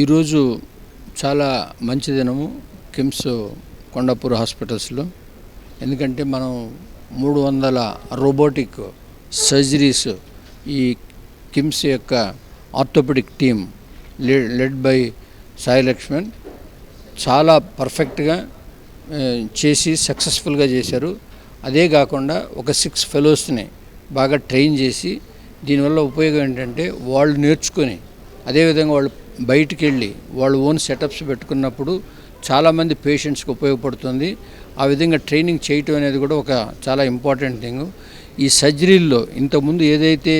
ఈరోజు చాలా మంచి దినము కిమ్స్ కొండాపూర్ హాస్పిటల్స్లో. ఎందుకంటే మనం మూడు వందల రోబోటిక్ సర్జరీస్ ఈ కిమ్స్ యొక్క orthopaedic team led by Sai Laxman చాలా పర్ఫెక్ట్గా చేసి సక్సెస్ఫుల్గా చేశారు. అదే కాకుండా ఒక సిక్స్ ఫెలోస్ని బాగా ట్రైన్ చేసి దీనివల్ల ఉపయోగం ఏంటంటే వాళ్ళు నేర్చుకొని అదేవిధంగా వాళ్ళు బయటికి వెళ్ళి వాళ్ళు ఓన్ సెటప్స్ పెట్టుకున్నప్పుడు చాలామంది పేషెంట్స్కి ఉపయోగపడుతుంది. ఆ విధంగా ట్రైనింగ్ చేయటం అనేది కూడా ఒక చాలా ఇంపార్టెంట్ థింగ్. ఈ సర్జరీల్లో ఇంతకుముందు ఏదైతే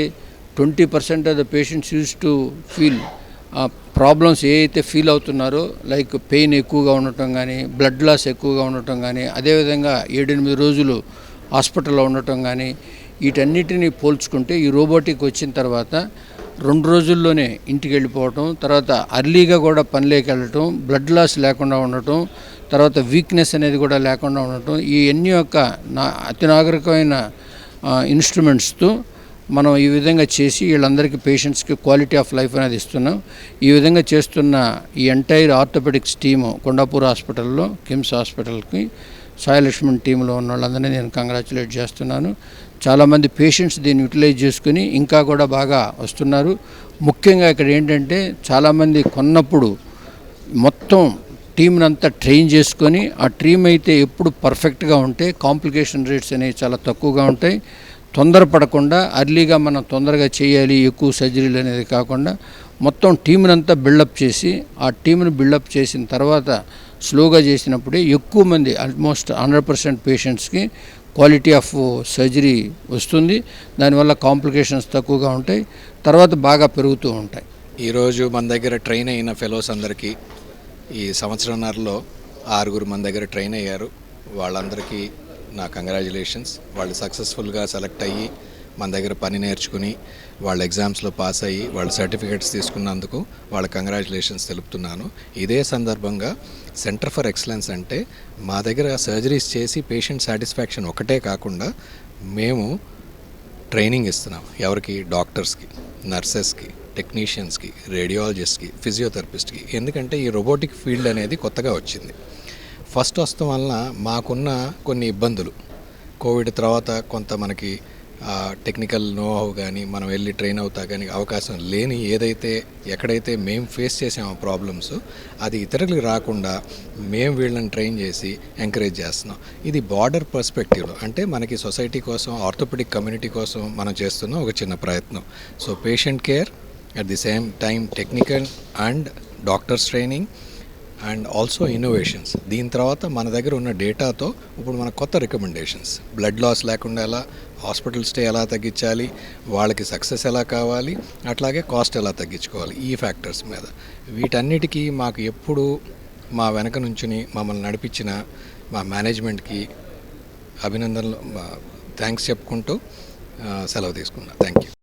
twenty percent of the patients use to feel problems A feel అవుతున్నారో లైక్ పెయిన్ ఎక్కువగా ఉండటం కానీ బ్లడ్ లాస్ ఎక్కువగా ఉండటం కానీ అదేవిధంగా ఏడెనిమిది రోజులు హాస్పిటల్లో ఉండటం కానీ వీటన్నిటిని పోల్చుకుంటే ఈ రోబోటిక్ వచ్చిన తర్వాత రెండు రోజుల్లోనే ఇంటికి వెళ్ళిపోవటం తర్వాత అర్లీగా కూడా పనిలోకి వెళ్ళటం బ్లడ్ లాస్ లేకుండా ఉండటం తర్వాత వీక్నెస్ అనేది కూడా లేకుండా ఉండటం ఈ ఎన్ని యొక్క నా అతి నాగరికమైన ఇన్స్ట్రుమెంట్స్తో మనం ఈ విధంగా చేసి వీళ్ళందరికీ పేషెంట్స్కి క్వాలిటీ ఆఫ్ లైఫ్ అనేది ఇస్తున్నాం. ఈ విధంగా చేస్తున్న ఈ ఎంటైర్ ఆర్థోపెడిక్స్ టీము కొండాపూర్ హాస్పిటల్లో కిమ్స్ హాస్పిటల్కి సాయలక్ష్మణ్ టీంలో ఉన్న వాళ్ళందరినీ నేను కంగ్రాచులేట్ చేస్తున్నాను. చాలామంది పేషెంట్స్ దీన్ని యూటిలైజ్ చేసుకుని ఇంకా కూడా బాగా వస్తున్నారు. ముఖ్యంగా ఇక్కడ ఏంటంటే చాలామంది కొన్నప్పుడు మొత్తం టీంని అంతా ట్రైన్ చేసుకొని ఆ టీం అయితే ఎప్పుడు పర్ఫెక్ట్గా ఉంటే కాంప్లికేషన్ రేట్స్ అనేవి చాలా తక్కువగా ఉంటాయి. తొందరపడకుండా అర్లీగా మనం తొందరగా చేయాలి ఎక్కువ సర్జరీలు అనేది కాకుండా మొత్తం టీంనంతా బిల్డప్ చేసి ఆ టీంను బిల్డప్ చేసిన తర్వాత స్లోగా చేసినప్పుడే ఎక్కువ మంది ఆల్మోస్ట్ హండ్రెడ్ పర్సెంట్ పేషెంట్స్కి క్వాలిటీ ఆఫ్ సర్జరీ వస్తుంది. దానివల్ల కాంప్లికేషన్స్ తక్కువగా ఉంటాయి తర్వాత బాగా పెరుగుతూ ఉంటాయి. ఈరోజు మన దగ్గర ట్రైన్ అయిన ఫెలోస్ అందరికీ ఈ సంవత్సరంన్నరలో ఆరుగురు మన దగ్గర ట్రైన్ అయ్యారు. వాళ్ళందరికీ నా కంగ్రాచులేషన్స్. వాళ్ళు సక్సెస్ఫుల్గా సెలెక్ట్ అయ్యి మన దగ్గర పని నేర్చుకుని వాళ్ళ ఎగ్జామ్స్లో పాస్ అయ్యి వాళ్ళ సర్టిఫికేట్స్ తీసుకున్నందుకు వాళ్ళ కంగ్రాచులేషన్స్ తెలుపుతున్నాను. ఇదే సందర్భంగా సెంటర్ ఫర్ ఎక్సలెన్స్ అంటే మా దగ్గర సర్జరీస్ చేసి పేషెంట్ సాటిస్ఫాక్షన్ ఒకటే కాకుండా మేము ట్రైనింగ్ ఇస్తున్నాం. ఎవరికి? డాక్టర్స్కి నర్సెస్కి టెక్నీషియన్స్కి రేడియాలజిస్ట్కి ఫిజియోథెరపిస్ట్కి ఎందుకంటే ఈ రోబోటిక్ ఫీల్డ్ అనేది కొత్తగా వచ్చింది. ఫస్ట్ వస్తాం వలన మాకున్న కొన్ని ఇబ్బందులు. కోవిడ్ తర్వాత కొంత మనకి టెక్నికల్ నోహౌ కానీ మనం వెళ్ళి ట్రైన్ అవుతా కానీ అవకాశం లేని ఏదైతే ఎక్కడైతే మేము ఫేస్ చేసామో ప్రాబ్లమ్స్ అది ఇతరులకు రాకుండా మేము వీళ్ళని ట్రైన్ చేసి ఎంకరేజ్ చేస్తున్నాం. ఇది బార్డర్ పర్స్పెక్టివ్లో అంటే మనకి సొసైటీ కోసం ఆర్థోపెడిక్ కమ్యూనిటీ కోసం మనం చేస్తున్న ఒక చిన్న ప్రయత్నం. So patient care at the same time technical and doctors training and also innovations. దీని తర్వాత మన దగ్గర ఉన్న డేటాతో ఇప్పుడు మన కొత్త రికమెండేషన్స్. బ్లడ్ లాస్ లేకుండా ఎలా హాస్పిటల్ స్టే ఎలా తగ్గించాలి వాళ్ళకి సక్సెస్ ఎలా కావాలి అట్లాగే కాస్ట్ ఎలా తగ్గించుకోవాలి ఈ ఫ్యాక్టర్స్ మీద. వీటన్నిటికీ మాకు ఎప్పుడు మా వెనక నుంచుని మమ్మల్ని నడిపించిన మా మేనేజ్మెంట్కి అభినందనలు థ్యాంక్స్ చెప్పుకుంటూ సెలవు తీసుకున్నా. Thank you